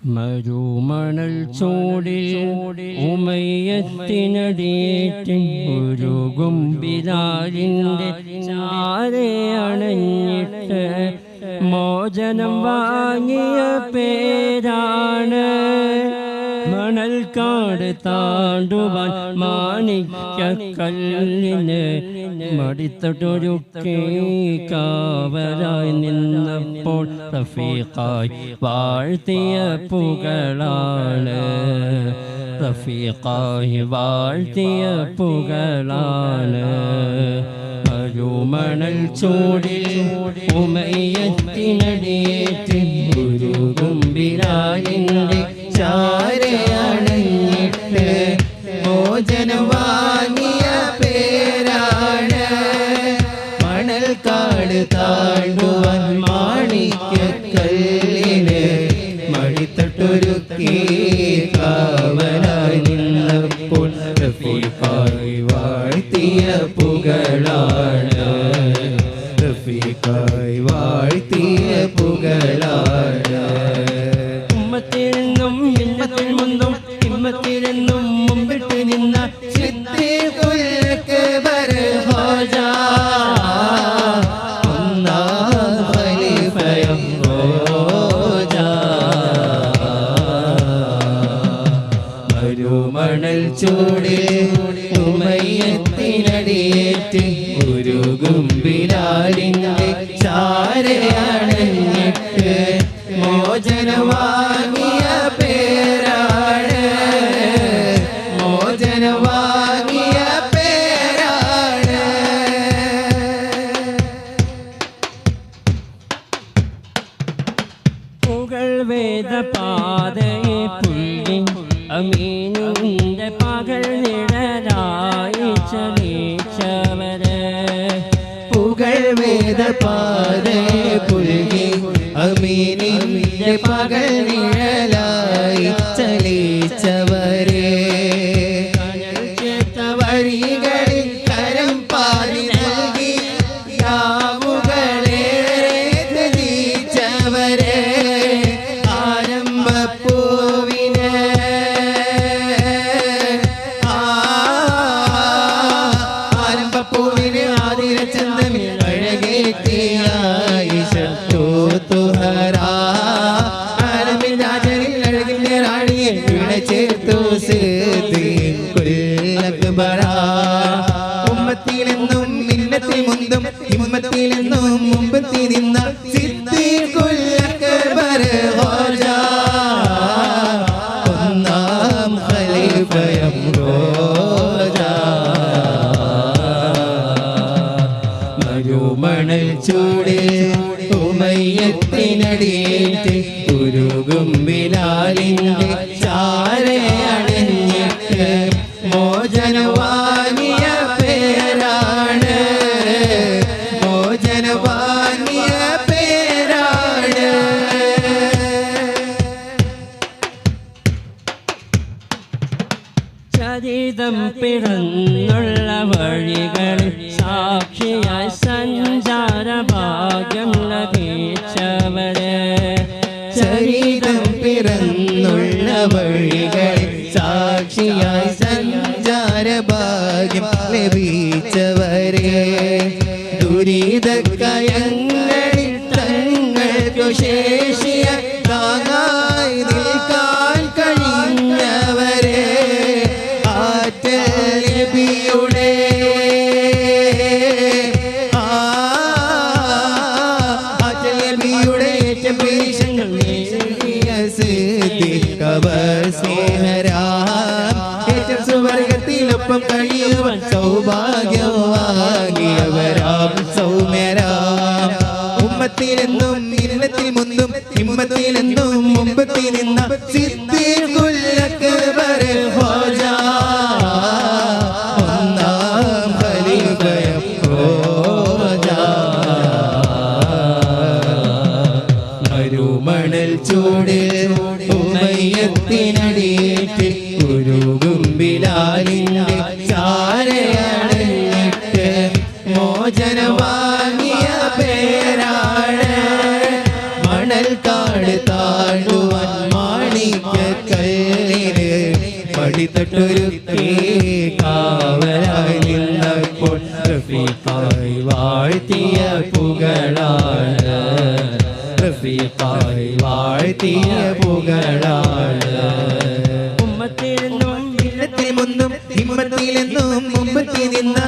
മരുമണൽ ചൂടിൽ ഉമയത്തിനടിയേറ്റ് ഒരു ഗുംബിരാലിന്റെ ചാരെ അണഞ്ഞിട്ട് മോചനം വാങ്ങിയ പേരാണ് മണൽക്കാട് താണ്ടുവാൻ മാണിക്ക കല്ലിന് മടിത്തട്ടൊരുക്കി കാവലായി നിന്നപ്പോൾ റഫീഖായി വാഴ്ത്തിയ പുകളാണ്. റഫീഖായി വാഴ്ത്തിയ പുകളാണ്. മരുമണൽ ചൂടിൽ ഉമയത്തിനടിയേറ്റ് മടിത്തട്ടൊരുക്കി മരുമണൽ ചൂടിൽ ഉമയത്തിനടിയേറ്റ് ഒരു ഗുംബിലാലിന്റെ ചാരയണഞ്ഞിട്ട് മോചനം വേദപാതയെ പുരുകി അമീനിന്റെ പകൽ നിഴലായി അഴകിന്റെ റാണിയെ വിള ചേർത്തു സിദ്ദീൻ കുല്ലക്ബറാ ഉമ്മത്തിലെന്നും മിന്നത്തിൽ മുന്തും ഹിമ്മത്തിലെന്നും മുമ്പത്തി നിന്ന സിദ്ദീൻ ചരിതം പിറന്നുള്ള വഴികളിൽ സാക്ഷിയായി സഞ്ചാര ഭാഗ്യം ലഭിച്ചവരെ ചരിതം പിറന്നുള്ള വഴികൾ സാക്ഷിയായി സഞ്ചാര ഭാഗ്യം ലഭിച്ചവരെ. ദുരിതകയങ്ങളിൽ തങ്ങൾക്കു ശേഷിയ സുവർഗത്തിലൊപ്പം സൗഭാഗ്യം വാങ്ങിയവരാം സൗമ്യരാം ഉമ്മത്തിലെന്നും ഇരുന്നത്തിൽ മുന്നും ഹിമ്മത്തിലെന്നും മുമ്പത്തിൽ നിന്ന സിദ്ദീഖുൽ പടിത്തട്ടൊരുക്കേ കാവലായിപ്പോൾ റഫീഖായി വാഴ്ത്തിയ പുകളാണ് റഫീഖായി വാഴ്ത്തിയ പുകളാണ് ഉമ്മത്തിലെന്നും ഹിമ്മത്തിലെന്നും മുമ്പത്തി നിന്ന